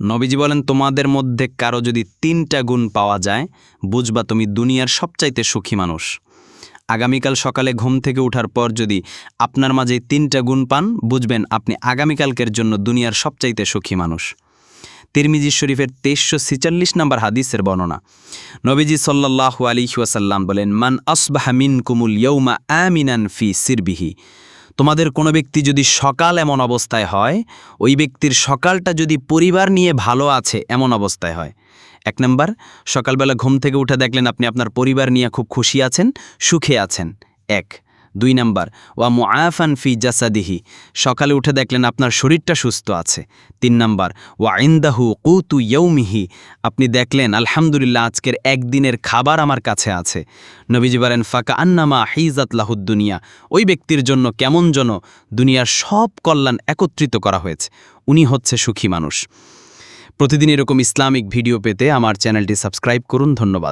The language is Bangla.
নবীজি বলেন, তোমাদের মধ্যে কারও যদি তিনটা গুণ পাওয়া যায়, বুঝবা তুমি দুনিয়ার সবচাইতে সুখী মানুষ। আগামীকাল সকালে ঘুম থেকে ওঠার পর যদি আপনার মাঝে তিনটা গুণ পান, বুঝবেন আপনি আগামীকালকের জন্য দুনিয়ার সবচাইতে সুখী মানুষ। তিরমিজি শরীফের তেইশশো ছিচল্লিশ নম্বর হাদিসের বর্ণনা। নবীজি সাল্লাহু আলিহাসাল্লাম বলেন, মান আসবাহা মিন কুমুল ইয়ৌমা আমিনান ফি সিরবিহি। তোমাদের কোনো ব্যক্তি যদি সকাল এমন অবস্থায় হয়, ওই ব্যক্তির সকালটা যদি পরিবার নিয়ে ভালো আছে এমন অবস্থায় হয়। এক নম্বর, সকালবেলা ঘুম থেকে উঠে দেখলেন আপনি আপনার পরিবার নিয়ে খুব খুশি আছেন, সুখে আছেন। এক দুই নাম্বার, ওয়া মুআফান ফি জাসাদিহি সকালে উঠে দেখলেন আপনার শরীরটা সুস্থ আছে। তিন নাম্বার, ওয়া ইন্দাহু কুতু ইয়ৌমিহি আপনি দেখলেন, আলহামদুলিল্লাহ, আজকের একদিনের খাবার আমার কাছে আছে। নবীজি বলেন, ফাকা আন্নামা হিজাত লাহুদ্দুনিয়া ওই ব্যক্তির জন্য কেমন যেন দুনিয়ার সব কল্যাণ একত্রিত করা হয়েছে। উনি হচ্ছে সুখী মানুষ। প্রতিদিন এরকম ইসলামিক ভিডিও পেতে আমার চ্যানেলটি সাবস্ক্রাইব করুন। ধন্যবাদ।